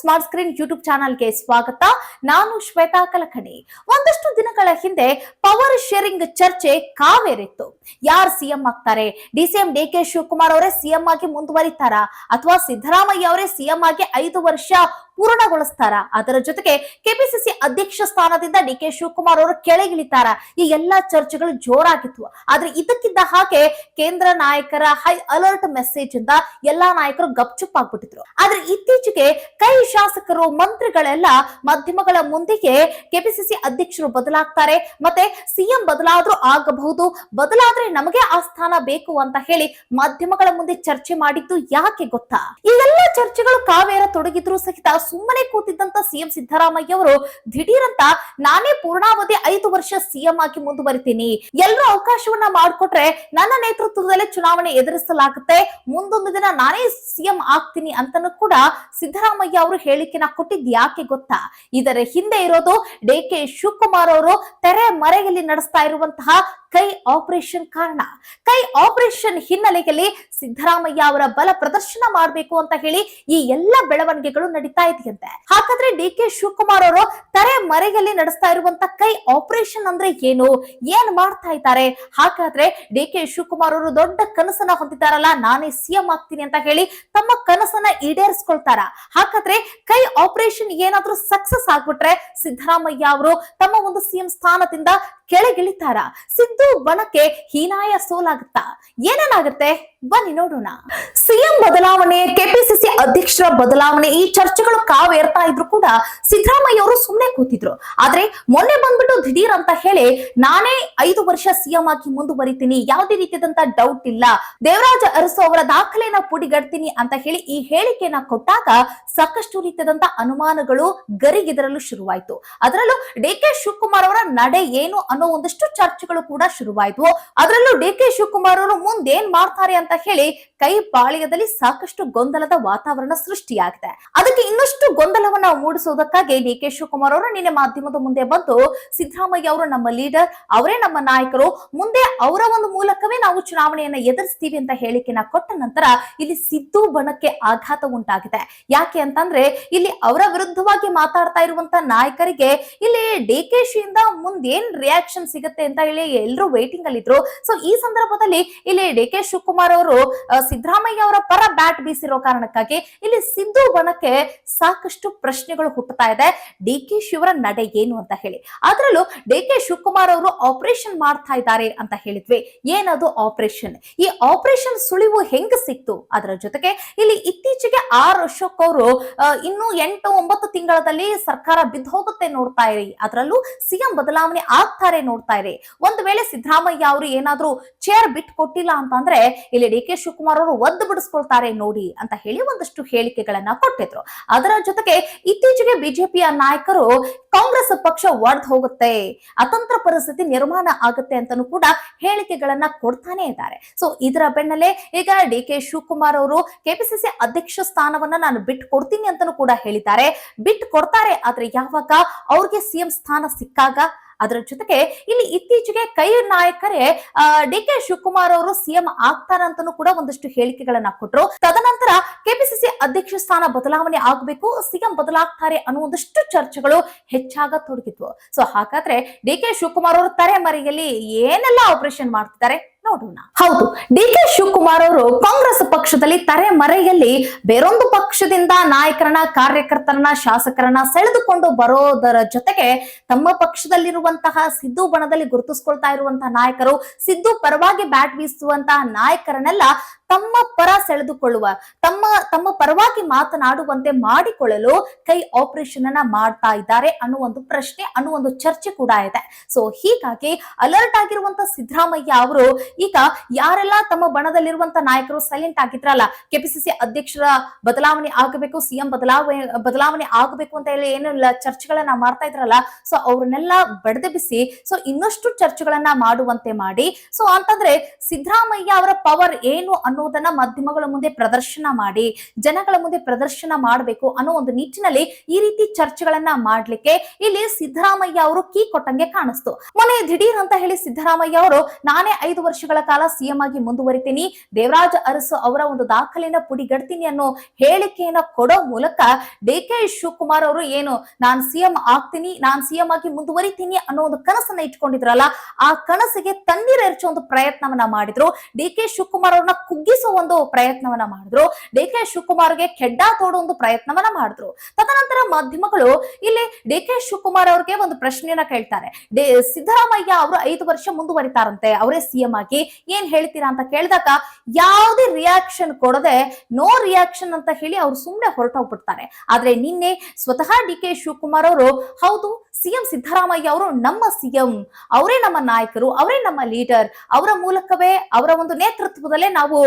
Smart screen YouTube ಚಾನಲ್ಗೆ ಸ್ವಾಗತ. ನಾನು ಶ್ವೇತಾ ಕಲಕಣಿ. ಒಂದಷ್ಟು ದಿನಗಳ ಹಿಂದೆ ಪವರ್ ಶೇರಿಂಗ್ ಚರ್ಚೆ ಕಾವೇರಿತ್ತು. ಯಾರು ಸಿಎಂ ಆಗ್ತಾರೆ? ಡಿಸಿಎಂ ಡಿ ಕೆ ಶಿವಕುಮಾರ್ ಅವರೇ ಸಿಎಂ ಆಗಿ ಮುಂದುವರಿತಾರಾ? ಅಥವಾ ಸಿದ್ದರಾಮಯ್ಯ ಅವರೇ ಸಿಎಂ ಆಗಿ ಐದು ವರ್ಷ ಪೂರ್ಣಗೊಳಿಸ್ತಾರ. ಅದರ ಜೊತೆಗೆ ಕೆಪಿಸಿಸಿ ಅಧ್ಯಕ್ಷ ಸ್ಥಾನದಿಂದ ಡಿ ಕೆ ಶಿವಕುಮಾರ್ ಅವರು ಕೆಳಗಿಳಿತಾರ. ಈ ಎಲ್ಲಾ ಚರ್ಚೆಗಳು ಜೋರಾಗಿತ್ತು ಆದ್ರೆ ಇದಕ್ಕಿದ್ದ ಹಾಗೆ ಕೇಂದ್ರ ನಾಯಕರ ಹೈ ಅಲರ್ಟ್ ಮೆಸೇಜ್ ಇಂದ ಎಲ್ಲಾ ನಾಯಕರು ಗಪ್ಚುಪ್ ಆಗ್ಬಿಟ್ಟಿದ್ರು. ಆದ್ರೆ ಇತ್ತೀಚೆಗೆ ಕೈ ಶಾಸಕರು, ಮಂತ್ರಿಗಳೆಲ್ಲ ಮಾಧ್ಯಮಗಳ ಮುಂದೆಗೆ ಕೆಪಿಸಿಸಿ ಅಧ್ಯಕ್ಷರು ಬದಲಾಗ್ತಾರೆ. ಮತ್ತೆ ಸಿಎಂ ಬದಲಾದ್ರೂ ಆಗಬಹುದು. ಬದಲಾದ್ರೆ ನಮಗೆ ಆ ಸ್ಥಾನ ಬೇಕು ಅಂತ ಹೇಳಿ ಮಾಧ್ಯಮಗಳ ಮುಂದೆ ಚರ್ಚೆ ಮಾಡಿದ್ದು ಯಾಕೆ ಗೊತ್ತಾ? ಈ ಎಲ್ಲಾ ಚರ್ಚೆಗಳು ಕಾವೇರ ತೊಡಗಿದ್ರು ಸಹಿತ ಸುಮ್ಮನೆ ಕೂತಿದ್ದಂತ ಸಿಎಂ ಸಿದ್ದರಾಮಯ್ಯ ಅವರು ದಿಢೀರಂತ ನಾನೇ ಪೂರ್ಣಾವಧಿ ಐದು ವರ್ಷ ಸಿಎಂ ಆಗಿ ಮುಂದುವರಿತೀನಿ. ಎಲ್ಲರೂ ಅವಕಾಶವನ್ನ ಮಾಡಿಕೊಟ್ರೆ ನನ್ನ ನೇತೃತ್ವದಲ್ಲೇ ಚುನಾವಣೆ ಎದುರಿಸಲಾಗುತ್ತೆ. ಮುಂದೊಂದು ದಿನ ನಾನೇ ಸಿಎಂ ಆಗ್ತೀನಿ ಅಂತನೂ ಕೂಡ ಸಿದ್ದರಾಮಯ್ಯ ಅವರು ಹೇಳಿಕೆನ ಕೊಟ್ಟಿದ್ ಯಾಕೆ ಗೊತ್ತಾ? ಇದರ ಹಿಂದೆ ಇರೋದು ಡಿ ಕೆ ಶಿವಕುಮಾರ್ ಅವರು ತೆರೆ ಮರೆಯಲ್ಲಿ ನಡೆಸ್ತಾ ಇರುವಂತಹ ಕೈ ಆಪರೇಷನ್ ಕಾರಣ. ಕೈ ಆಪರೇಷನ್ ಹಿನ್ನೆಲೆಯಲ್ಲಿ ಸಿದ್ದರಾಮಯ್ಯ ಅವರ ಬಲ ಪ್ರದರ್ಶನ ಮಾಡಬೇಕು ಅಂತ ಹೇಳಿ ಈ ಎಲ್ಲ ಬೆಳವಣಿಗೆಗಳು ನಡೀತಾ ಇದೆಯಂತೆ. ಹಾಗಾದ್ರೆ ಡಿ ಕೆ ಶಿವಕುಮಾರ್ ಅವರು ತರೆ ಮರೆಯಲ್ಲಿ ನಡೆಸ್ತಾ ಇರುವಂತ ಕೈ ಆಪರೇಷನ್ ಅಂದ್ರೆ ಏನು? ಏನ್ ಮಾಡ್ತಾ ಇದ್ದಾರೆ? ಹಾಗಾದ್ರೆ ಡಿ ಕೆ ಶಿವಕುಮಾರ್ ಅವರು ದೊಡ್ಡ ಕನಸನ್ನ ಹೊಂದಿದ್ದಾರಲ್ಲ, ನಾನೇ ಸಿಎಂ ಆಗ್ತೀನಿ ಅಂತ ಹೇಳಿ ತಮ್ಮ ಕನಸನ್ನ ಈಡೇರಿಸ್ಕೊಳ್ತಾರ? ಹಾಗಾದ್ರೆ ಕೈ ಆಪರೇಷನ್ ಏನಾದ್ರೂ ಸಕ್ಸಸ್ ಆಗ್ಬಿಟ್ರೆ ಸಿದ್ದರಾಮಯ್ಯ ಅವರು ತಮ್ಮ ಒಂದು ಸಿಎಂ ಸ್ಥಾನದಿಂದ ಕೆಳಗಿಳಿತಾರ. ಸಿದ್ದು ಬಣಕ್ಕೆ ಹೀನಾಯ ಸೋಲಾಗುತ್ತಾ. ಏನೇನಾಗುತ್ತೆ ಬನ್ನಿ ನೋಡೋಣ. ಸಿಎಂ ಬದಲಾವಣೆ, ಕೆಪಿಸಿಸಿ ಅಧ್ಯಕ್ಷರ ಬದಲಾವಣೆ, ಈ ಚರ್ಚೆಗಳು ಕಾವೇರ್ತಾ ಇದ್ರು ಕೂಡ ಸಿದ್ದರಾಮಯ್ಯ ಅವರು ಸುಮ್ಮನೆ ಕೂತಿದ್ರು. ಆದ್ರೆ ಮೊನ್ನೆ ಬಂದ್ಬಿಟ್ಟು ದಿಢೀರ್ ಅಂತ ಹೇಳಿ, ನಾನೇ ಐದು ವರ್ಷ ಸಿಎಂ ಆಗಿ ಮುಂದುವರಿತೀನಿ, ಯಾವುದೇ ರೀತಿಯಾದಂತ ಡೌಟ್ ಇಲ್ಲ, ದೇವರಾಜ ಅರಸು ಅವರ ದಾಖಲೆನ ಪುಡಿಗಡ್ತೀನಿ ಅಂತ ಹೇಳಿ ಈ ಹೇಳಿಕೆಯನ್ನ ಕೊಟ್ಟಾಗ ಸಾಕಷ್ಟು ರೀತಿಯಾದಂತ ಅನುಮಾನಗಳು ಗರಿಗೆದರಲು ಶುರುವಾಯ್ತು. ಅದರಲ್ಲೂ ಡಿ ಕೆ ಶಿವಕುಮಾರ್ ಅವರ ನಡೆ ಏನು ಅನ್ನೋ ಒಂದಷ್ಟು ಚರ್ಚೆಗಳು ಕೂಡ ಶುರುವಾಯಿತು. ಅದರಲ್ಲೂ ಡಿ ಕೆ ಶಿವಕುಮಾರ್ ಅವರು ಮುಂದೇನ್ ಮಾಡ್ತಾರೆ ಅಂತ ಹೇಳಿ ಕೈ ಪಾಳ್ಯದಲ್ಲಿ ಸಾಕಷ್ಟು ಗೊಂದಲದ ವಾತಾವರಣ ಸೃಷ್ಟಿಯಾಗಿದೆ. ಅದಕ್ಕೆ ಇನ್ನಷ್ಟು ಗೊಂದಲವನ್ನ ಮೂಡಿಸುವುದಕ್ಕಾಗಿ ಡಿ ಕೆ ಶಿವಕುಮಾರ್ ಅವರು ನಿನ್ನೆ ಮಾಧ್ಯಮದ ಮುಂದೆ ಬಂದು ಸಿದ್ದರಾಮಯ್ಯ ಅವರು ನಮ್ಮ ಲೀಡರ್, ಅವರೇ ನಮ್ಮ ನಾಯಕರು, ಮುಂದೆ ಅವರ ಒಂದು ಮೂಲಕವೇ ನಾವು ಚುನಾವಣೆಯನ್ನ ಎದುರಿಸ್ತೀವಿ ಅಂತ ಹೇಳಿಕೆನ ಕೊಟ್ಟ ನಂತರ ಇಲ್ಲಿ ಸಿದ್ದು ಬಣಕ್ಕೆ ಆಘಾತ ಉಂಟಾಗಿದೆ. ಯಾಕೆ ಅಂತಂದ್ರೆ ಇಲ್ಲಿ ಅವರ ವಿರುದ್ಧವಾಗಿ ಮಾತಾಡ್ತಾ ಇರುವಂತ ನಾಯಕರಿಗೆ ಇಲ್ಲಿ ಡಿ ಕೆ ಶಿಯಿಂದ ಮುಂದೇನ್ ರಿಯಾಕ್ಷನ್ ಸಿಗುತ್ತೆ ಅಂತ ಹೇಳಿ ಎಲ್ಲರೂ ವೇಟಿಂಗ್ ಅಲ್ಲಿ ಇದ್ರು. ಸೊ ಈ ಸಂದರ್ಭದಲ್ಲಿ ಇಲ್ಲಿ ಡಿ ಕೆ ಶಿವಕುಮಾರ್ ಅವರು ಸಿದ್ದರಾಮಯ್ಯ ಅವರ ಪರ ಬ್ಯಾಟ್ ಬೀಸಿರೋ ಕಾರಣಕ್ಕಾಗಿ ಇಲ್ಲಿ ಸಿದ್ದು ಬನಕ್ಕೆ ಸಾಕಷ್ಟು ಪ್ರಶ್ನೆಗಳು ಹುಟ್ಟುತ್ತಾ ಇದೆ. ಡಿ ಕೆ ಶಿವರ ನಡೆ ಏನು ಅಂತ ಹೇಳಿ. ಅದರಲ್ಲೂ ಡಿ ಕೆ ಶಿವಕುಮಾರ್ ಅವರು ಆಪರೇಷನ್ ಮಾಡ್ತಾ ಇದ್ದಾರೆ ಅಂತ ಹೇಳಿದ್ವಿ. ಏನದು ಆಪರೇಷನ್ ಈ ಆಪರೇಷನ್ ಸುಳಿವು ಹೆಂಗ್ ಸಿಕ್ತು? ಅದರ ಜೊತೆಗೆ ಇಲ್ಲಿ ಇತ್ತೀಚೆಗೆ ಆರ್ ಅಶೋಕ್ ಅವರು ಇನ್ನು ಎಂಟು ಒಂಬತ್ತು ತಿಂಗಳಲ್ಲಿ ಸರ್ಕಾರ ಬಿದ್ದು ಹೋಗುತ್ತೆ ನೋಡ್ತಾ ಇರಿ. ಅದರಲ್ಲೂ ಸಿಎಂ ಬದಲಾವಣೆ ಆಗ್ತಾರೆ ನೋಡ್ತಾ ಇರಿ. ಒಂದು ವೇಳೆ ಸಿದ್ದರಾಮಯ್ಯ ಅವರು ಏನಾದ್ರೂ ಚೇರ್ ಬಿಟ್ಟು ಕೊಟ್ಟಿಲ್ಲ ಅಂತಂದ್ರೆ ಇಲ್ಲಿ ಡಿ ಕೆ ಶಿವಕುಮಾರ್ ಅವರು ಒದ್ದು ಬಿಡಿಸ್ಕೊಳ್ತಾರೆ ನೋಡಿ ಅಂತ ಹೇಳಿ ಒಂದಷ್ಟು ಹೇಳಿಕೆಗಳನ್ನ ಕೊಟ್ಟಿದ್ರು. ಅದರ ಜೊತೆಗೆ ಇತ್ತೀಚೆಗೆ ಬಿಜೆಪಿಯ ನಾಯಕರು ಕಾಂಗ್ರೆಸ್ ಪಕ್ಷ ಒಡೆದು ಹೋಗುತ್ತೆ. ಅತಂತ್ರ ಪರಿಸ್ಥಿತಿ ನಿರ್ಮಾಣ ಆಗುತ್ತೆ ಅಂತಾನೂ ಕೂಡ ಹೇಳಿಕೆಗಳನ್ನ ಕೊಡ್ತಾನೆ ಇದ್ದಾರೆ. ಸೊ ಇದರ ಬೆನ್ನಲ್ಲೇ ಈಗ ಡಿ ಕೆ ಶಿವಕುಮಾರ್ ಅವರು ಕೆಪಿಸಿಸಿ ಅಧ್ಯಕ್ಷ ಸ್ಥಾನವನ್ನ ನಾನು ಬಿಟ್ಟು ಕೊಡ್ತೀನಿ ಅಂತಾನೂ ಕೂಡ ಹೇಳಿದ್ದಾರೆ. ಬಿಟ್ಟು ಕೊಡ್ತಾರೆ, ಆದ್ರೆ ಯಾವಾಗ ಅವ್ರಿಗೆ ಸಿಎಂ ಸ್ಥಾನ ಸಿಕ್ಕಾಗ? ಅದರ ಜೊತೆಗೆ ಇಲ್ಲಿ ಇತ್ತೀಚೆಗೆ ಕೈ ನಾಯಕರೇ ಡಿ ಕೆ ಶಿವಕುಮಾರ್ ಅವರು ಸಿಎಂ ಆಗ್ತಾರಂತನೂ ಕೂಡ ಒಂದಷ್ಟು ಹೇಳಿಕೆಗಳನ್ನ ಕೊಟ್ಟರು ತದನಂತರ ಕೆಪಿಸಿಸಿ ಅಧ್ಯಕ್ಷ ಸ್ಥಾನ ಬದಲಾವಣೆ ಆಗಬೇಕು ಸಿಎಂ ಬದಲಾಗ್ತಾರೆ ಅನ್ನೋ ಒಂದಷ್ಟು ಚರ್ಚೆಗಳು ಹೆಚ್ಚಾಗ ತೊಡಗಿದ್ವು. ಸೊ ಹಾಗಾದ್ರೆ ಡಿ ಕೆ ಶಿವಕುಮಾರ್ ಅವರು ತಲೆಮರೆಯಲ್ಲಿ ಏನೆಲ್ಲ ಆಪರೇಷನ್ ಮಾಡ್ತಿದ್ದಾರೆ? ನೋಡೋಣ. ಹೌದು ಡಿ ಕೆ ಶಿವಕುಮಾರ್ ಅವರು ಕಾಂಗ್ರೆಸ್ ಪಕ್ಷದಲ್ಲಿ ತರೆಮರೆಯಲ್ಲಿ ಬೇರೊಂದು ಪಕ್ಷದಿಂದ ನಾಯಕರನ್ನ, ಕಾರ್ಯಕರ್ತರನ್ನ, ಶಾಸಕರನ್ನ ಸೆಳೆದುಕೊಂಡು ಬರೋದರ ಜೊತೆಗೆ ತಮ್ಮ ಪಕ್ಷದಲ್ಲಿರುವಂತಹ ಸಿದ್ದು ಬಣದಲ್ಲಿ ಗುರುತಿಸ್ಕೊಳ್ತಾ ಇರುವಂತಹ ನಾಯಕರು, ಸಿದ್ದು ಪರವಾಗಿ ಬ್ಯಾಟ್ ಬೀಸುವಂತಹ ನಾಯಕರನ್ನೆಲ್ಲ ತಮ್ಮ ಪರ ಸೆಳೆದುಕೊಳ್ಳುವ, ತಮ್ಮ ತಮ್ಮ ಪರವಾಗಿ ಮಾತನಾಡುವಂತೆ ಮಾಡಿಕೊಳ್ಳಲು ಕೈ ಆಪರೇಷನ್ ಅನ್ನ ಮಾಡ್ತಾ ಇದ್ದಾರೆ ಅನ್ನೋ ಒಂದು ಪ್ರಶ್ನೆ, ಅನ್ನೋ ಒಂದು ಚರ್ಚೆ ಕೂಡ ಇದೆ. ಸೊ ಹೀಗಾಗಿ ಅಲರ್ಟ್ ಆಗಿರುವಂತ ಸಿದ್ದರಾಮಯ್ಯ ಅವರು ಈಗ ಯಾರೆಲ್ಲ ತಮ್ಮ ಬಣದಲ್ಲಿರುವಂತ ನಾಯಕರು ಸೈಲೆಂಟ್ ಆಗಿದ್ರಲ್ಲ ಕೆಪಿಸಿಸಿ ಅಧ್ಯಕ್ಷರ ಬದಲಾವಣೆ ಆಗಬೇಕು ಸಿಎಂ ಬದಲಾವಣೆ ಬದಲಾವಣೆ ಆಗಬೇಕು ಅಂತ ಹೇಳಿ ಏನೆಲ್ಲ ಚರ್ಚೆಗಳನ್ನ ಮಾಡ್ತಾ ಇದ್ರಲ್ಲ ಸೊ ಅವ್ರನ್ನೆಲ್ಲ ಬಡದೆಬಿಸಿ ಸೊ ಇನ್ನಷ್ಟು ಚರ್ಚೆಗಳನ್ನ ಮಾಡುವಂತೆ ಮಾಡಿ ಸೊ ಅಂತಂದ್ರೆ ಸಿದ್ದರಾಮಯ್ಯ ಅವರ ಪವರ್ ಏನು ಅನ್ನೋದನ್ನ ಮಾಧ್ಯಮಗಳ ಮುಂದೆ ಪ್ರದರ್ಶನ ಮಾಡಿ, ಜನಗಳ ಮುಂದೆ ಪ್ರದರ್ಶನ ಮಾಡಬೇಕು ಅನ್ನೋ ಒಂದು ನಿಟ್ಟಿನಲ್ಲಿ ಈ ರೀತಿ ಚರ್ಚೆಗಳನ್ನ ಮಾಡ್ಲಿಕ್ಕೆ ಇಲ್ಲಿ ಸಿದ್ದರಾಮಯ್ಯ ಅವರು ಕೀ ಕೊಟ್ಟಂಗೆ ಕಾಣಿಸ್ತು. ಮೊನ್ನೆ ದಿಢೀರ್ ಅಂತ ಹೇಳಿ ಸಿದ್ದರಾಮಯ್ಯ ಅವರು, ನಾನೇ ಐದು ವರ್ಷಗಳ ಕಾಲ ಸಿಎಂ ಆಗಿ ಮುಂದುವರಿತೀನಿ, ದೇವರಾಜ ಅರಸು ಅವರ ಒಂದು ದಾಖಲೆಯನ್ನ ಪುಡಿಗಡ್ತೀನಿ ಅನ್ನೋ ಹೇಳಿಕೆಯನ್ನ ಕೊಡೋ ಮೂಲಕ ಡಿ ಕೆ ಶಿವಕುಮಾರ್ ಅವರು ಏನು, ನಾನ್ ಸಿಎಂ ಆಗ್ತೀನಿ, ನಾನ್ ಸಿಎಂ ಆಗಿ ಮುಂದುವರಿತೀನಿ ಅನ್ನೋ ಒಂದು ಕನಸನ್ನ ಇಟ್ಕೊಂಡಿದ್ರಲ್ಲ, ಆ ಕನಸಿಗೆ ತಣ್ಣೀರ್ ಎರಚೋ ಒಂದು ಪ್ರಯತ್ನವನ್ನ ಮಾಡಿದ್ರು. ಡಿ ಕೆ ಶಿವಕುಮಾರ್ ಅವ್ರನ್ನ ಕುಗ್ಗಿಸೋ ಒಂದು ಪ್ರಯತ್ನವನ್ನ ಮಾಡಿದ್ರು. ಡಿ ಕೆ ಶಿವಕುಮಾರ್ಗೆ ಕೆಡ್ಡ ತೋಡೋ ಒಂದು ಪ್ರಯತ್ನವನ್ನ ಮಾಡಿದ್ರು. ತದನಂತರ ಮಾಧ್ಯಮಗಳು ಇಲ್ಲಿ ಡಿ ಕೆ ಶಿವಕುಮಾರ್ ಅವ್ರಿಗೆ ಒಂದು ಪ್ರಶ್ನೆಯನ್ನ ಕೇಳ್ತಾರೆ. ಸಿದ್ದರಾಮಯ್ಯ ಅವರು ಐದು ವರ್ಷ ಮುಂದುವರಿತಾರಂತೆ, ಅವರೇ ಸಿಎಂ ಆಗಿ, ಏನ್ ಹೇಳ್ತೀರಾ ಅಂತ ಕೇಳಿದಾಗ ಯಾವುದೇ ರಿಯಾಕ್ಷನ್ ಕೊಡದೆ ನೋ ರಿಯಾಕ್ಷನ್ ಅಂತ ಹೇಳಿ ಅವ್ರು ಸುಮ್ಮನೆ ಹೊರಟೋಗ್ಬಿಡ್ತಾರೆ. ಆದ್ರೆ ನಿನ್ನೆ ಸ್ವತಃ ಡಿ ಕೆ ಶಿವಕುಮಾರ್ ಅವರು, ಹೌದು ಸಿಎಂ ಸಿದ್ದರಾಮಯ್ಯ ಅವರು ನಮ್ಮ ಸಿಎಂ ಅವರೇ ನಮ್ಮ ನಾಯಕರು, ಅವರೇ ನಮ್ಮ ಲೀಡರ್, ಅವರ ಮೂಲಕವೇ ಅವರ ಒಂದು ನೇತೃತ್ವದಲ್ಲೇ ನಾವು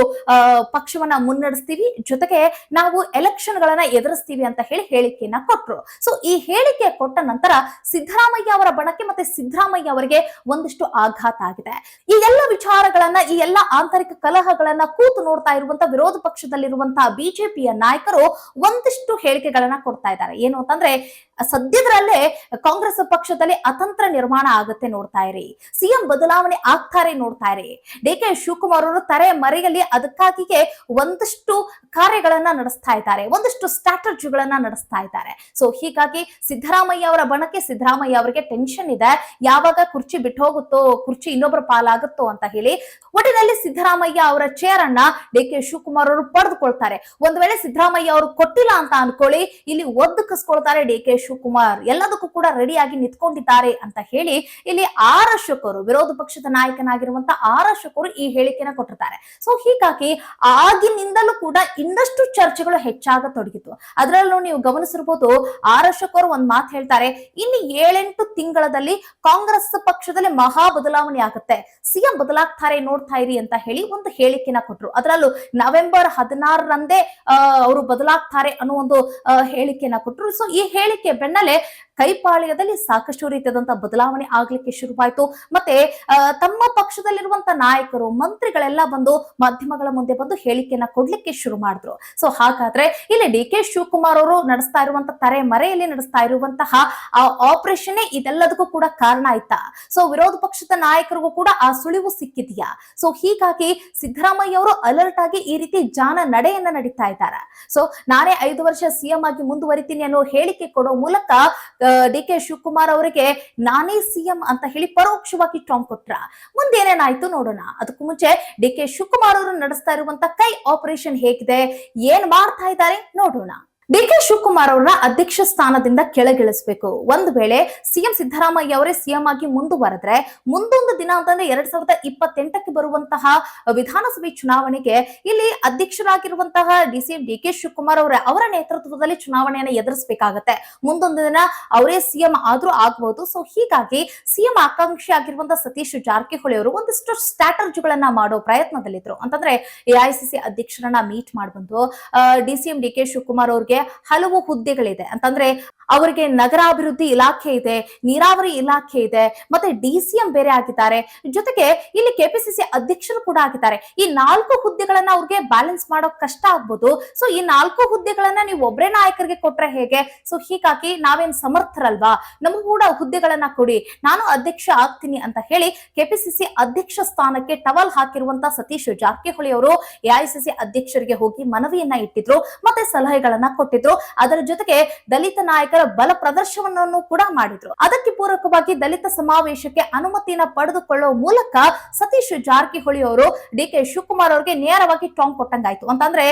ಪಕ್ಷವನ್ನ ಮುನ್ನಡೆಸ್ತೀವಿ. ಜೊತೆಗೆ ನಾವು ಎಲೆಕ್ಷನ್ ಗಳನ್ನ ಎದುರಿಸ್ತೀವಿ ಅಂತ ಹೇಳಿ ಹೇಳಿಕೆಯನ್ನ ಕೊಟ್ರು. ಸೊ ಈ ಹೇಳಿಕೆ ಕೊಟ್ಟ ನಂತರ ಸಿದ್ದರಾಮಯ್ಯ ಅವರ ಬಣಕ್ಕೆ ಮತ್ತೆ ಸಿದ್ದರಾಮಯ್ಯ ಅವರಿಗೆ ಒಂದಿಷ್ಟು ಆಘಾತ ಆಗಿದೆ. ಈ ಎಲ್ಲ ವಿಚಾರಗಳನ್ನ, ಈ ಎಲ್ಲ ಆಂತರಿಕ ಕಲಹಗಳನ್ನ ಕೂತು ನೋಡ್ತಾ ಇರುವಂತ, ವಿರೋಧ ಪಕ್ಷದಲ್ಲಿರುವಂತಹ ಬಿಜೆಪಿಯ ನಾಯಕರು ಒಂದಿಷ್ಟು ಹೇಳಿಕೆಗಳನ್ನ ಕೊಡ್ತಾ ಇದ್ದಾರೆ. ಏನು ಅಂತಂದ್ರೆ ಸದ್ಯದಲ್ಲೇ ಕಾಂಗ್ರೆಸ್ ಪಕ್ಷದಲ್ಲಿ ಅತಂತ್ರ ನಿರ್ಮಾಣ ಆಗುತ್ತೆ ನೋಡ್ತಾ ಇರಿ. ಸಿಎಂ ಬದಲಾವಣೆ ಆಗ್ತಾರೆ ನೋಡ್ತಾ ಇರಿ. ಡಿ ಕೆ ಶಿವಕುಮಾರ್ ಅವರು ತರೆ ಮರೆಯಲ್ಲಿ ಅದಕ್ಕಾಗಿಯೇ ಒಂದಷ್ಟು ಕಾರ್ಯಗಳನ್ನ ನಡೆಸ್ತಾ ಇದ್ದಾರೆ. ಒಂದಷ್ಟು ಸ್ಟ್ರಾಟಜಿಗಳನ್ನ ನಡೆಸ್ತಾ ಇದ್ದಾರೆ. ಸೊ ಹೀಗಾಗಿ ಸಿದ್ದರಾಮಯ್ಯ ಅವರ ಬಣಕ್ಕೆ ಸಿದ್ದರಾಮಯ್ಯ ಅವರಿಗೆ ಟೆನ್ಷನ್ ಇದೆ. ಯಾವಾಗ ಕುರ್ಚಿ ಬಿಟ್ಟು ಹೋಗುತ್ತೋ ಕುರ್ಚಿ ಇನ್ನೊಬ್ಬರ ಪಾಲಾಗುತ್ತೋ ಅಂತ ಹೇಳಿ ಒಟ್ಟಿನಲ್ಲಿ ಸಿದ್ದರಾಮಯ್ಯ ಅವರ ಚೇರ್ ಅನ್ನ ಡಿ ಕೆ ಶಿವಕುಮಾರ್ ಅವರು ಪಡೆದುಕೊಳ್ತಾರೆ. ಒಂದ್ ವೇಳೆ ಸಿದ್ದರಾಮಯ್ಯ ಅವರು ಕೊಟ್ಟಿಲ್ಲ ಅಂತ ಅನ್ಕೊಳ್ಳಿ, ಇಲ್ಲಿ ಒದ್ದಕಿಸ್ಕೊಳ್ತಾರೆ ಡಿ ಕೆ ಶಿವಕುಮಾರ್ ಎಲ್ಲದಕ್ಕೂ ಕೂಡ ರೆಡಿಯಾಗಿ ನಿಂತ್ಕೊಂಡಿದ್ದಾರೆ ಅಂತ ಹೇಳಿ ಇಲ್ಲಿ ಆರ್ ಅಶೋಕರು ವಿರೋಧ ಪಕ್ಷದ ನಾಯಕನಾಗಿರುವಂತ ಆರ್ ಅಶೋಕರು ಈ ಹೇಳಿಕೆನ ಕೊಟ್ಟಿರ್ತಾರೆ. ಸೊ ಹೀಗಾಗಿ ಆಗಿನಿಂದಲೂ ಕೂಡ ಇನ್ನಷ್ಟು ಚರ್ಚೆಗಳು ಹೆಚ್ಚಾಗತೊಡಗಿತು ಅದರಲ್ಲೂ ನೀವು ಗಮನಿಸಿರ್ಬೋದು, ಆರ್ ಅಶೋಕ್ ಅವರು ಒಂದ್ ಮಾತು ಹೇಳ್ತಾರೆ, ಇನ್ನು ಏಳೆಂಟು ತಿಂಗಳಲ್ಲಿ ಕಾಂಗ್ರೆಸ್ ಪಕ್ಷದಲ್ಲಿ ಮಹಾ ಬದಲಾವಣೆ ಆಗುತ್ತೆ. ಸಿಎಂ ಬದಲಾಗ್ತಾರೆ ನೋಡ್ತಾ ಇರಿ ಅಂತ ಹೇಳಿ ಒಂದು ಹೇಳಿಕೆನ ಕೊಟ್ರು. ಅದರಲ್ಲೂ ನವೆಂಬರ್ ಹದಿನಾರರಂದೇ ಅವರು ಬದಲಾಗ್ತಾರೆ ಅನ್ನೋ ಒಂದು ಹೇಳಿಕೆನ ಕೊಟ್ರು. ಸೊ ಈ ಹೇಳಿಕೆ ಬೆನ್ನಲ್ಲೇ ಕೈಪಾಳ್ಯದಲ್ಲಿ ಸಾಕಷ್ಟು ರೀತಿಯಾದಂತಹ ಬದಲಾವಣೆ ಆಗ್ಲಿಕ್ಕೆ ಶುರುವಾಯಿತು. ಮತ್ತೆ ತಮ್ಮ ಪಕ್ಷದಲ್ಲಿರುವಂತ ನಾಯಕರು, ಮಂತ್ರಿಗಳೆಲ್ಲ ಬಂದು ಮಾಧ್ಯಮಗಳ ಮುಂದೆ ಬಂದು ಹೇಳಿಕೆಯನ್ನ ಕೊಡ್ಲಿಕ್ಕೆ ಶುರು ಮಾಡಿದ್ರು. ಸೊ ಹಾಗಾದ್ರೆ ಇಲ್ಲಿ ಡಿ ಕೆ ಶಿವಕುಮಾರ್ ಅವರು ನಡೆಸ್ತಾ ಇರುವಂತ ತರೆ ಮರೆಯಲ್ಲಿ ನಡೆಸ್ತಾ ಇರುವಂತಹ ಆಪರೇಷನ್ ಇದೆಲ್ಲದಕ್ಕೂ ಕೂಡ ಕಾರಣ ಆಯ್ತಾ? ಸೊ ವಿರೋಧ ಪಕ್ಷದ ನಾಯಕರಿಗೂ ಕೂಡ ಆ ಸುಳಿವು ಸಿಕ್ಕಿದೆಯಾ? ಸೊ ಹೀಗಾಗಿ ಸಿದ್ದರಾಮಯ್ಯ ಅವರು ಅಲರ್ಟ್ ಆಗಿ ಈ ರೀತಿ ಜಾನ ನಡೆಯನ್ನ ನಡೀತಾ ಇದ್ದಾರೆ. ಸೊ ನಾನೇ ಐದು ವರ್ಷ ಸಿಎಂ ಆಗಿ ಮುಂದುವರಿತೀನಿ ಅನ್ನೋ ಹೇಳಿಕೆ ಕೊಡೋ ಮೂಲಕ ಡಿ ಕೆ ಶಿವಕುಮಾರ್ ಅವರಿಗೆ ನಾನೇ ಸಿಎಂ ಅಂತ ಹೇಳಿ ಪರೋಕ್ಷವಾಗಿ ಟಾಂಗ್ ಕೊಟ್ರ. ಮುಂದೇನೇನಾಯ್ತು ನೋಡೋಣ. ಅದಕ್ಕೂ ಮುಂಚೆ ಡಿ ಕೆ ಶಿವಕುಮಾರ್ ಅವರು ನಡೆಸ್ತಾ ಇರುವಂತ ಕೈ ಆಪರೇಷನ್ ಹೇಗಿದೆ? ಏನ್ ಮಾಡ್ತಾ ಇದ್ದಾರೆ? ನೋಡೋಣ. ಡಿ ಕೆ ಶಿವಕುಮಾರ್ ಅವರನ್ನ ಅಧ್ಯಕ್ಷ ಸ್ಥಾನದಿಂದ ಕೆಳಗಿಳಿಸಬೇಕು. ಒಂದು ವೇಳೆ ಸಿಎಂ ಸಿದ್ದರಾಮಯ್ಯ ಅವರೇ ಸಿಎಂ ಆಗಿ ಮುಂದುವರೆದ್ರೆ, ಮುಂದೊಂದು ದಿನ ಅಂತಂದ್ರೆ ಎರಡ್ ಸಾವಿರದ ಇಪ್ಪತ್ತೆಂಟಕ್ಕೆ ಬರುವಂತಹ ವಿಧಾನಸಭೆ ಚುನಾವಣೆಗೆ ಇಲ್ಲಿ ಅಧ್ಯಕ್ಷರಾಗಿರುವಂತಹ D CM D K Shivakumar ಅವರ ಅವರ ನೇತೃತ್ವದಲ್ಲಿ ಚುನಾವಣೆಯನ್ನು ಎದುರಿಸಬೇಕಾಗತ್ತೆ. ಮುಂದೊಂದು ದಿನ ಅವರೇ ಸಿಎಂ ಆದ್ರೂ ಆಗ್ಬಹುದು ಸೊ ಹೀಗಾಗಿ ಸಿಎಂ ಆಕಾಂಕ್ಷಿ ಆಗಿರುವಂತಹ ಸತೀಶ್ ಜಾರಕಿಹೊಳಿ ಅವರು ಒಂದಿಷ್ಟು ಸ್ಟ್ರಾಟರ್ಜಿಗಳನ್ನ ಮಾಡೋ ಪ್ರಯತ್ನದಲ್ಲಿದ್ರು. ಅಂತಂದ್ರೆ ಎಐಸಿಸಿ ಅಧ್ಯಕ್ಷರನ್ನ meet ಮಾಡ್ಬಂದು D CM D K Shivakumar ಅವ್ರಿಗೆ ಹಲವು ಹುದ್ದೆಗಳಿದೆ. ಅಂತಂದ್ರೆ ಅವರಿಗೆ ನಗರಾಭಿವೃದ್ಧಿ ಇಲಾಖೆ ಇದೆ, ನೀರಾವರಿ ಇಲಾಖೆ ಇದೆ, ಮತ್ತೆ ಡಿ ಸಿ ಎಂ ಬೇರೆ ಆಗಿದ್ದಾರೆ. ಜೊತೆಗೆ ಇಲ್ಲಿ ಕೆಪಿಸಿಸಿ ಅಧ್ಯಕ್ಷರು ಕೂಡ ಆಗಿದ್ದಾರೆ. ಈ ನಾಲ್ಕು ಹುದ್ದೆಗಳನ್ನ ಅವ್ರಿಗೆ ಬ್ಯಾಲೆನ್ಸ್ ಮಾಡೋಕ್ ಕಷ್ಟ ಆಗ್ಬೋದು. ಸೊ ಈ ನಾಲ್ಕು ಹುದ್ದೆಗಳನ್ನ ನೀವು ಒಬ್ಬರೇ ನಾಯಕರಿಗೆ ಕೊಟ್ರೆ ಹೇಗೆ? ಸೊ ಹೀಗಾಗಿ ನಾವೇನ್ ಸಮರ್ಥರಲ್ವಾ? ನಮಗೂ ಕೂಡ ಹುದ್ದೆಗಳನ್ನ ಕೊಡಿ. ನಾನು ಅಧ್ಯಕ್ಷ ಆಗ್ತೀನಿ ಅಂತ ಹೇಳಿ ಕೆಪಿಸಿಸಿ ಅಧ್ಯಕ್ಷ ಸ್ಥಾನಕ್ಕೆ ಟವಲ್ ಹಾಕಿರುವಂತ ಸತೀಶ್ ಜಾರಕಿಹೊಳಿ ಅವರು ಎಐಸಿಸಿ ಅಧ್ಯಕ್ಷರಿಗೆ ಹೋಗಿ ಮನವಿಯನ್ನ ಇಟ್ಟಿದ್ರು, ಮತ್ತೆ ಸಲಹೆಗಳನ್ನ ಕೊಟ್ಟಿದ್ರು. ಅದರ ಜೊತೆಗೆ ದಲಿತ ನಾಯಕರ ಬಲ ಪ್ರದರ್ಶನವನ್ನು ಕೂಡ ಮಾಡಿದ್ರು. ಅದಕ್ಕೆ ಪೂರಕವಾಗಿ ದಲಿತ ಸಮಾವೇಶಕ್ಕೆ ಅನುಮತಿಯನ್ನ ಪಡೆದುಕೊಳ್ಳುವ ಮೂಲಕ ಸತೀಶ್ ಜಾರಕಿಹೊಳಿ ಅವರು ಡಿ ಕೆ ಶಿವಕುಮಾರ್ ಅವರಿಗೆ ನೇರವಾಗಿ ಟಾಂಗ್ ಕೊಟ್ಟಂಗಾಯ್ತು. ಅಂತಂದ್ರೆ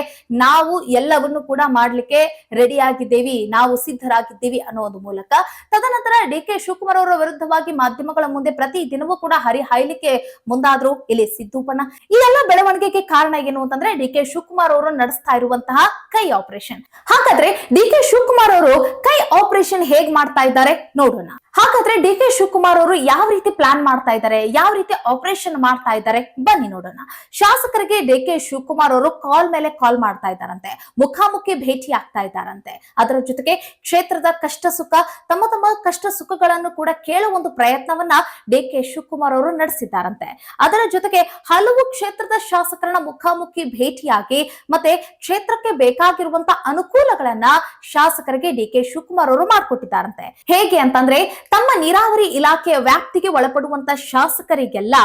ನಾವು ಎಲ್ಲವನ್ನು ಕೂಡ ಮಾಡ್ಲಿಕ್ಕೆ ರೆಡಿ ಆಗಿದ್ದೇವಿ, ನಾವು ಸಿದ್ಧರಾಗಿದ್ದೀವಿ ಒಂದು ಮೂಲಕ. ತದನಂತರ ಡಿ ಕೆ ಶಿವಕುಮಾರ್ ಅವರ ವಿರುದ್ಧವಾಗಿ ಮಾಧ್ಯಮಗಳ ಮುಂದೆ ಪ್ರತಿ ದಿನವೂ ಕೂಡ ಹರಿಹಾಯ್ಲಿಕ್ಕೆ ಮುಂದಾದ್ರು ಇಲ್ಲಿ ಸಿದ್ದುಪಣ್ಣ ಈ ಎಲ್ಲ ಬೆಳವಣಿಗೆಗೆ ಕಾರಣ ಏನು ಅಂತಂದ್ರೆ ಡಿ ಕೆ ಶಿವಕುಮಾರ್ ಅವರು ನಡೆಸ್ತಾ ಇರುವಂತಹ ಕೈ ಆಪರೇಷನ್ ಹಾಗಾದ್ರೆ ಡಿ ಕೆ ಶಿವಕುಮಾರ್ ಅವರು ಕೈ ಆಪರೇಷನ್ ಹೇಗ್ ಮಾಡ್ತಾ ಇದ್ದಾರೆ ನೋಡೋಣ. ಹಾಗಾದ್ರೆ ಡಿ ಕೆ ಶಿವಕುಮಾರ್ ಅವರು ಯಾವ ರೀತಿ ಪ್ಲಾನ್ ಮಾಡ್ತಾ ಇದ್ದಾರೆ, ಯಾವ ರೀತಿ ಆಪರೇಷನ್ ಮಾಡ್ತಾ ಇದ್ದಾರೆ, ಬನ್ನಿ ನೋಡೋಣ. ಶಾಸಕರಿಗೆ ಡಿ ಕೆ ಶಿವಕುಮಾರ್ ಅವರು ಕಾಲ್ ಮೇಲೆ ಕಾಲ್ ಮಾಡ್ತಾ ಇದ್ದಾರಂತೆ, ಮುಖಾಮುಖಿ ಭೇಟಿ ಆಗ್ತಾ ಇದ್ದಾರಂತೆ. ಅದರ ಜೊತೆಗೆ ಕ್ಷೇತ್ರದ ಕಷ್ಟ ಸುಖ, ತಮ್ಮ ತಮ್ಮ ಕಷ್ಟ ಸುಖಗಳನ್ನು ಕೂಡ ಕೇಳುವ ಒಂದು ಪ್ರಯತ್ನವನ್ನ ಡಿ ಕೆ ಶಿವಕುಮಾರ್ ಅವರು ನಡೆಸಿದ್ದಾರಂತೆ. ಅದರ ಜೊತೆಗೆ ಹಲವು ಕ್ಷೇತ್ರದ ಶಾಸಕರನ್ನ ಮುಖಾಮುಖಿ ಭೇಟಿಯಾಗಿ ಮತ್ತೆ ಕ್ಷೇತ್ರಕ್ಕೆ ಬೇಕಾಗಿರುವಂತ ಅನುಕೂಲಗಳನ್ನ ಶಾಸಕರಿಗೆ ಡಿ ಕೆ ಶಿವಕುಮಾರ್ ಅವರು ಮಾಡಿಕೊಟ್ಟಿದ್ದಾರಂತೆ. ಹೇಗೆ ಅಂತಂದ್ರೆ ತಮ್ಮ ನೀರಾವರಿ ಇಲಾಖೆಯ ವ್ಯಾಪ್ತಿಗೆ ಒಳಪಡುವಂತ ಶಾಸಕರಿಗೆಲ್ಲ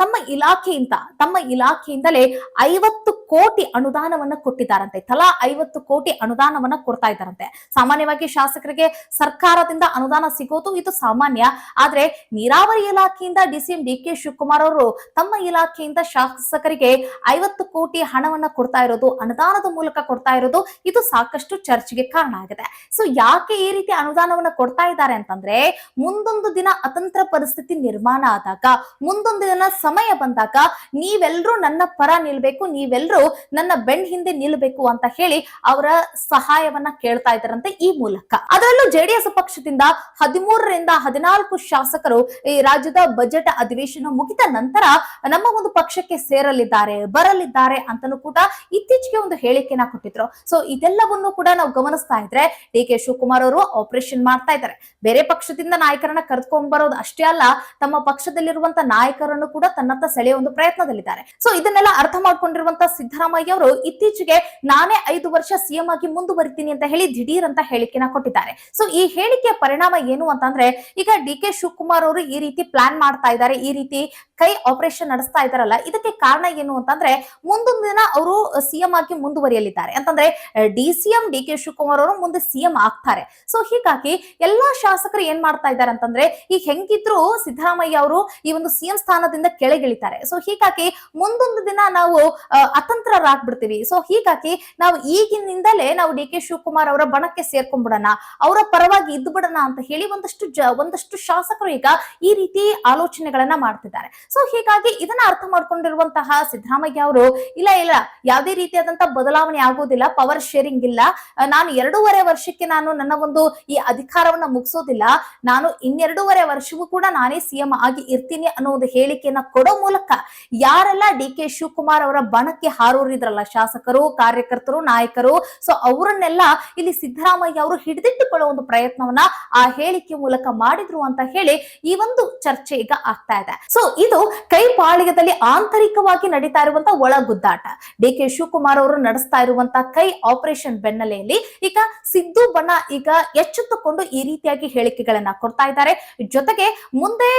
ತಮ್ಮ ಇಲಾಖೆಯಿಂದ, ತಮ್ಮ ಇಲಾಖೆಯಿಂದಲೇ ಐವತ್ತು ಕೋಟಿ ಅನುದಾನವನ್ನ ಕೊಟ್ಟಿದ್ದಾರಂತೆ. ತಲಾ ಐವತ್ತು ಕೋಟಿ ಅನುದಾನವನ್ನ ಕೊಡ್ತಾ ಇದ್ದಾರಂತೆ. ಸಾಮಾನ್ಯವಾಗಿ ಶಾಸಕರಿಗೆ ಸರ್ಕಾರದಿಂದ ಅನುದಾನ ಸಿಗೋದು ಇದು ಸಾಮಾನ್ಯ. ಆದ್ರೆ ನೀರಾವರಿ ಇಲಾಖೆಯಿಂದ ಡಿಸಿಎಂ ಡಿ ಕೆ ಶಿವಕುಮಾರ್ ಅವರು ತಮ್ಮ ಇಲಾಖೆಯಿಂದ ಶಾಸಕರಿಗೆ ಐವತ್ತು ಕೋಟಿ ಹಣವನ್ನ ಕೊಡ್ತಾ ಇರೋದು, ಅನುದಾನದ ಮೂಲಕ ಕೊಡ್ತಾ ಇರೋದು ಇದು ಸಾಕಷ್ಟು ಚರ್ಚೆಗೆ ಕಾರಣ ಆಗಿದೆ. ಸೊ ಯಾಕೆ ಈ ರೀತಿ ಅನುದಾನವನ್ನ ಕೊಡ್ತಾ ಇದ್ದಾರೆ ಅಂತಂದ್ರೆ ಮುಂದೊಂದು ದಿನ ಅತಂತ್ರ ಪರಿಸ್ಥಿತಿ ನಿರ್ಮಾಣ ಆದಾಗ, ಮುಂದೊಂದು ದಿನ ಸಮಯ ಬಂದಾಗ ನೀವೆಲ್ಲರೂ ನನ್ನ ಪರ ನಿಲ್ಬೇಕು ನೀವೆಲ್ಲರೂ ನನ್ನ ಬೆನ್ ಹಿಂದೆ ನಿಲ್ಬೇಕು ಅಂತ ಹೇಳಿ ಅವರ ಸಹಾಯವನ್ನ ಕೇಳ್ತಾ ಇದ್ದಾರಂತೆ ಈ ಮೂಲಕ. ಅದರಲ್ಲೂ ಜೆಡಿಎಸ್ ಪಕ್ಷದಿಂದ ಹದಿಮೂರರಿಂದ ಹದಿನಾಲ್ಕು ಶಾಸಕರು ಈ ರಾಜ್ಯದ ಬಜೆಟ್ ಅಧಿವೇಶನ ಮುಗಿದ ನಂತರ ನಮ್ಮ ಒಂದು ಪಕ್ಷಕ್ಕೆ ಸೇರಲಿದ್ದಾರೆ, ಬರಲಿದ್ದಾರೆ ಅಂತಲೂ ಕೂಡ ಇತ್ತೀಚೆಗೆ ಒಂದು ಹೇಳಿಕೆನ ಕೊಟ್ಟಿದ್ರು. ಸೊ ಇದೆಲ್ಲವನ್ನು ಕೂಡ ನಾವು ಗಮನಿಸ್ತಾ ಇದ್ರೆ ಡಿ ಕೆ ಶಿವಕುಮಾರ್ ಅವರು ಆಪರೇಷನ್ ಮಾಡ್ತಾ ಇದ್ದಾರೆ. ಬೇರೆ ಪಕ್ಷದಿಂದ ನಾಯಕರನ್ನ ಕರೆದುಕೊಂಡ್ ಬರೋದು ಅಷ್ಟೇ ಅಲ್ಲ, ತಮ್ಮ ಪಕ್ಷದಲ್ಲಿರುವಂತ ನಾಯಕರನ್ನು ಕೂಡ ತನ್ನತ್ತ ಸೆಳೆಯುವ ಒಂದು ಪ್ರಯತ್ನದಲ್ಲಿದ್ದಾರೆ. ಸೊ ಇದನ್ನೆಲ್ಲ ಅರ್ಥ ಮಾಡ್ಕೊಂಡಿರುವಂತ ಸಿದ್ದರಾಮಯ್ಯ ಅವರು ಇತ್ತೀಚೆಗೆ ನಾನೇ ಐದು ವರ್ಷ ಸಿಎಂ ಆಗಿ ಮುಂದುವರಿತೀನಿ ಅಂತ ಹೇಳಿ ದಿಢೀರ್ ಅಂತ ಹೇಳಿಕೆನ ಕೊಟ್ಟಿದ್ದಾರೆ. ಸೊ ಈ ಹೇಳಿಕೆಯ ಪರಿಣಾಮ ಏನು ಅಂತಂದ್ರೆ, ಈಗ ಡಿ ಕೆ ಶಿವಕುಮಾರ್ ಅವರು ಈ ರೀತಿ ಪ್ಲಾನ್ ಮಾಡ್ತಾ ಇದ್ದಾರೆ, ಈ ರೀತಿ ಕೈ ಆಪರೇಷನ್ ನಡೆಸ್ತಾ ಇದಾರಲ್ಲ ಇದಕ್ಕೆ ಕಾರಣ ಏನು ಅಂತಂದ್ರೆ ಮುಂದೊಂದು ದಿನ ಅವರು ಸಿಎಂ ಆಗಿ ಮುಂದುವರಿಯಲಿದ್ದಾರೆ. ಅಂತಂದ್ರೆ, D CM D K Shivakumar ಅವರು ಮುಂದೆ ಸಿಎಂ ಆಗ್ತಾರೆ. ಸೊ ಹೀಗಾಗಿ ಎಲ್ಲಾ ಶಾಸಕರು ಏನ್ ಮಾಡ್ತಾ ಇದ್ದಾರೆ ಅಂತಂದ್ರೆ ಈ ಹೆಂಗಿದ್ರು ಸಿದ್ದರಾಮಯ್ಯ ಅವರು ಈ ಒಂದು ಸಿಎಂ ಸ್ಥಾನದಿಂದ ಕೆಳಗಿಳಿತಾರೆ. ಸೊ ಹೀಗಾಗಿ ಮುಂದೊಂದು ದಿನ ನಾವು ಅತಂತ್ರರಾಗ್ಬಿಡ್ತೀವಿ. ಸೊ ಹೀಗಾಗಿ ನಾವು ಈಗಿನಿಂದಲೇ ನಾವು ಡಿ ಕೆ ಶಿವಕುಮಾರ್ ಅವರ ಬಣಕ್ಕೆ ಸೇರ್ಕೊಂಡ್ಬಿಡೋಣ, ಅವರ ಪರವಾಗಿ ಇದ್ದು ಬಿಡೋಣ ಅಂತ ಹೇಳಿ ಒಂದಷ್ಟು ಒಂದಷ್ಟು ಶಾಸಕರು ಈಗ ಈ ರೀತಿ ಆಲೋಚನೆಗಳನ್ನ ಮಾಡ್ತಿದ್ದಾರೆ. ಸೊ ಹೀಗಾಗಿ ಇದನ್ನ ಅರ್ಥ ಮಾಡ್ಕೊಂಡಿರುವಂತಹ ಸಿದ್ದರಾಮಯ್ಯ ಅವರು, ಇಲ್ಲ ಇಲ್ಲ, ಯಾವುದೇ ರೀತಿಯಾದಂತಹ ಬದಲಾವಣೆ ಆಗೋದಿಲ್ಲ, ಪವರ್ ಶೇರಿಂಗ್ ಇಲ್ಲ. ನಾನು ಎರಡೂವರೆ ವರ್ಷಕ್ಕೆ ನಾನು ನನ್ನ ಒಂದು ಈ ಅಧಿಕಾರವನ್ನ ಮುಗಿಸೋದಿಲ್ಲ. ನಾನು ಇನ್ನೆರಡೂವರೆ ವರ್ಷವೂ ಕೂಡ ನಾನೇ ಸಿಎಂ ಆಗಿ ಇರ್ತೀನಿ ಅನ್ನೋದು ಹೇಳಿಕೆಯನ್ನ ಕೊಡೋ ಮೂಲಕ ಯಾರೆಲ್ಲ ಡಿ ಕೆ ಶಿವಕುಮಾರ್ ಅವರ ಬಣಕ್ಕೆ ಹಾರೋರಿದ್ರಲ್ಲ ಶಾಸಕರು, ಕಾರ್ಯಕರ್ತರು, ನಾಯಕರು ಸೊ ಅವರನ್ನೆಲ್ಲ ಇಲ್ಲಿ ಸಿದ್ದರಾಮಯ್ಯ ಅವರು ಹಿಡಿದಿಟ್ಟುಕೊಳ್ಳೋ ಒಂದು ಪ್ರಯತ್ನವನ್ನ ಆ ಹೇಳಿಕೆ ಮೂಲಕ ಮಾಡಿದ್ರು ಅಂತ ಹೇಳಿ ಈ ಒಂದು ಚರ್ಚೆ ಈಗ ಆಗ್ತಾ ಇದೆ. ಸೊ ಇದು ಕೈ ಪಾಳಿಗದಲ್ಲಿ ಆಂತರಿಕವಾಗಿ ನಡೀತಾ ಇರುವಂತ ಒಳ ಗುದ್ದಾಟ. ಡಿ ಕೆ ಶಿವಕುಮಾರ್ ಅವರು ನಡೆಸ್ತಾ ಇರುವಂತ ಕೈ ಆಪರೇಷನ್ ಬೆನ್ನಲೆಯಲ್ಲಿ ಈಗ ಸಿದ್ದು ಬಣ್ಣ ಈಗ ಎಚ್ಚೆತ್ತುಕೊಂಡು ಈ ರೀತಿಯಾಗಿ ಹೇಳಿಕೆಗಳನ್ನ ಕೊಡ್ತಾ ಇದ್ದಾರೆ. ಜೊತೆಗೆ ಮುಂದೆ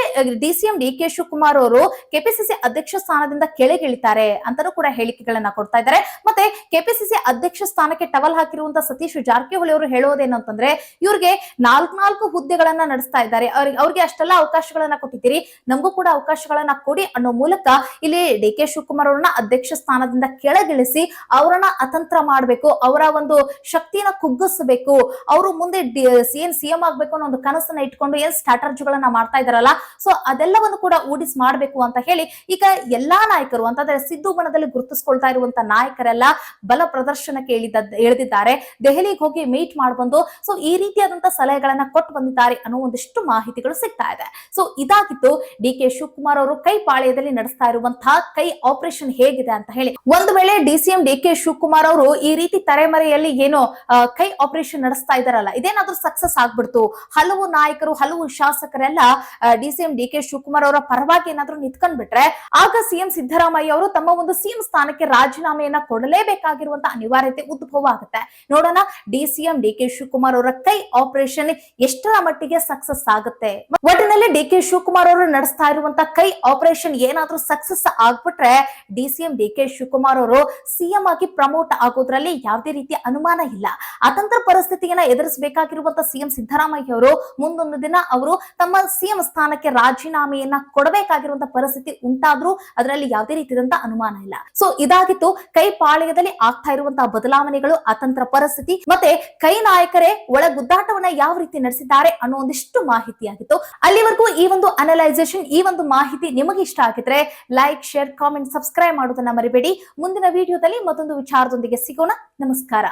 D CM D K Shivakumar ಅವರು ಕೆಪಿಸಿಸಿ ಅಧ್ಯಕ್ಷ ಸ್ಥಾನದಿಂದ ಕೆಳಗಿಳಿತಾರೆ ಅಂತಾನೂ ಕೂಡ ಹೇಳಿಕೆಗಳನ್ನ ಕೊಡ್ತಾ ಇದ್ದಾರೆ. ಮತ್ತೆ ಕೆಪಿಸಿಸಿ ಅಧ್ಯಕ್ಷ ಸ್ಥಾನಕ್ಕೆ ಟವಲ್ ಹಾಕಿರುವಂತ ಸತೀಶ್ ಜಾರಕಿಹೊಳಿ ಅವರು ಹೇಳೋದೇನು ಅಂತಂದ್ರೆ, ಇವ್ರಿಗೆ ನಾಲ್ಕು ನಾಲ್ಕು ಹುದ್ದೆಗಳನ್ನ ನಡೆಸ್ತಾ ಇದ್ದಾರೆ. ಅವ್ರಿಗೆ ಅವ್ರಿಗೆ ಅಷ್ಟೆಲ್ಲ ಅವಕಾಶಗಳನ್ನ ಕೊಟ್ಟಿದ್ದೀರಿ. ನಮಗೂ ಕೂಡ ಅವಕಾಶಗಳನ್ನ ಕೊಡಿ ಅನ್ನೋ ಮೂಲಕ ಇಲ್ಲಿ ಡಿ ಕೆ ಶಿವಕುಮಾರ್ ಅವ್ರನ್ನ ಅಧ್ಯಕ್ಷ ಸ್ಥಾನದಿಂದ ಕೆಳಗಿಳಿಸಿ ಅವರನ್ನ ಅತಂತ್ರ ಮಾಡಬೇಕು. ಅವರ ಒಂದು ಶಕ್ತಿಯನ್ನ ಕುಗ್ಗಿಸಬೇಕು. ಅವರು ಮುಂದೆ ಏನ್ ಸಿಎಂ ಆಗ್ಬೇಕು ಅನ್ನೋ ಒಂದು ಕನಸನ್ನ ಇಟ್ಕೊಂಡು ಏನ್ ಸ್ಟ್ರಾಟರ್ಜಿಗಳನ್ನ ಮಾಡ್ತಾ ಇದಾರಲ್ಲ ಸೊ ಅದೆಲ್ಲವನ್ನು ಕೂಡ ಊಡಿಸ್ ಮಾಡ್ಬೇಕು ಅಂತ ಹೇಳಿ ಈಗ ಎಲ್ಲಾ ನಾಯಕರು, ಅಂತಂದ್ರೆ ಸಿದ್ದು ಬಣದಲ್ಲಿ ಗುರುತಿಸ್ಕೊಳ್ತಾ ಇರುವಂತ ನಾಯಕರೆಲ್ಲ ಬಲ ಪ್ರದರ್ಶನಕ್ಕೆ ಇಳಿದ ಇಳಿದಿದ್ದಾರೆ ದೆಹಲಿಗೆ ಹೋಗಿ ಮೀಟ್ ಮಾಡ್ಬಂದು ಸೊ ಈ ರೀತಿಯಾದಂತ ಸಲಹೆಗಳನ್ನ ಕೊಟ್ಟು ಬಂದಿದ್ದಾರೆ ಅನ್ನೋ ಒಂದಿಷ್ಟು ಮಾಹಿತಿಗಳು ಸಿಗ್ತಾ ಇದೆ. ಸೊ ಇದಾಗಿತ್ತು ಡಿ ಕೆ ಶಿವಕುಮಾರ್ ಅವರು ಕೈ ಪಾಳ್ಯದಲ್ಲಿ ನಡೆಸ್ತಾ ಇರುವಂತಹ ಕೈ ಆಪರೇಷನ್ ಹೇಗಿದೆ ಅಂತ ಹೇಳಿ. ಒಂದು ವೇಳೆ D M D K Shivakumar ಅವರು ಈ ರೀತಿ ತರೆಮರೆಯಲ್ಲಿ ಏನೋ ಕೈ ಆಪರೇಷನ್ ನಡೆಸ್ತಾ ಇದಾರಲ್ಲ, ಇದೇನಾದ್ರೂ ಸಕ್ಸಸ್ ಆಗ್ಬಿಡ್ತು? ಹಲವು ನಾಯಕರು, ಹಲವು ಶಾಸಕರೆಲ್ಲ D C M, D K Shivakumar ಅವರ ಪರವಾಗಿ ಏನಾದ್ರೂ ನಿಂತ್ಕೊಂಡ್ಬಿಟ್ರೆ ಆಗ ಸಿಎಂ ಸಿದ್ದರಾಮಯ್ಯ ಅವರು ತಮ್ಮ ಒಂದು ಸಿಎಂ ಸ್ಥಾನಕ್ಕೆ ರಾಜೀನಾಮೆಯನ್ನ ಕೊಡಲೇಬೇಕಾಗಿರುವಂತಹ ಅನಿವಾರ್ಯತೆ ಉದ್ಭವ ಆಗುತ್ತೆ. ನೋಡೋಣ, D CM D K Shivakumar ಅವರ ಕೈ ಆಪರೇಷನ್ ಎಷ್ಟರ ಮಟ್ಟಿಗೆ ಸಕ್ಸಸ್ ಆಗುತ್ತೆ? ಒಟ್ಟಿನಲ್ಲಿ ಡಿ ಕೆ ಶಿವಕುಮಾರ್ ಅವರು ನಡೆಸ್ತಾ ಇರುವಂತ ಕೈ ಆಪರೇಷನ್ ಏನಾದ್ರೂ ಸಕ್ಸಸ್ ಆಗ್ಬಿಟ್ರೆ D CM D K Shivakumar ಅವರು ಸಿಎಂ ಆಗಿ ಪ್ರಮೋಟ್ ಆಗೋದ್ರಲ್ಲಿ ಯಾವುದೇ ರೀತಿಯ ಅನುಮಾನ ಇಲ್ಲ. ಅತಂತ್ರ ಪರಿಸ್ಥಿತಿಯನ್ನ ಎದುರಿಸಬೇಕಾಗಿರುವಂತ ಸಿಎಂ ಸಿದ್ದರಾಮಯ್ಯ ಅವರು ಮುಂದೊಂದು ದಿನ ಅವರು ತಮ್ಮ ಸಿಎಂ ಸ್ಥಾನಕ್ಕೆ ರಾಜೀನಾಮೆಯನ್ನ ಕೊಡಬೇಕಾಗಿರುವಂತಹ ಪರಿಸ್ಥಿತಿ ಉಂಟಾದ್ರೂ ಅದರಲ್ಲಿ ಯಾವುದೇ ರೀತಿಯಾದಂತಹ ಅನುಮಾನ ಇಲ್ಲ. ಸೊ ಇದಾಗಿತ್ತು. ಕೈ ಪಾಳ್ಯದಲ್ಲಿ ಆಗ್ತಾ ಇರುವಂತಹ ಬದಲಾವಣೆಗಳು, ಅತಂತ್ರ ಪರಿಸ್ಥಿತಿ ಮತ್ತೆ ಕೈ ನಾಯಕರೇ ಒಳ ಗುದ್ದಾಟವನ್ನ ಯಾವ ರೀತಿ ನಡೆಸಿದ್ದಾರೆ ಅನ್ನೋ ಒಂದಿಷ್ಟು ಮಾಹಿತಿಯಾಗಿತ್ತು ಅಲ್ಲಿವರೆಗೂ ಈ ಒಂದು ಅನಲೈಸೇಷನ್, ಈ ಒಂದು ಮಾಹಿತಿ ನಿಮಗೆ ಇಷ್ಟ ಆಗಿದ್ರೆ ಲೈಕ್, ಶೇರ್, ಕಾಮೆಂಟ್, ಸಬ್ಸ್ಕ್ರೈಬ್ ಮಾಡೋದನ್ನ ಮರಿಬೇಡಿ. ಮುಂದಿನ ವಿಡಿಯೋದಲ್ಲಿ ಮತ್ತೊಂದು ವಿಚಾರದೊಂದಿಗೆ ಸಿಗೋಣ. ನಮಸ್ಕಾರ.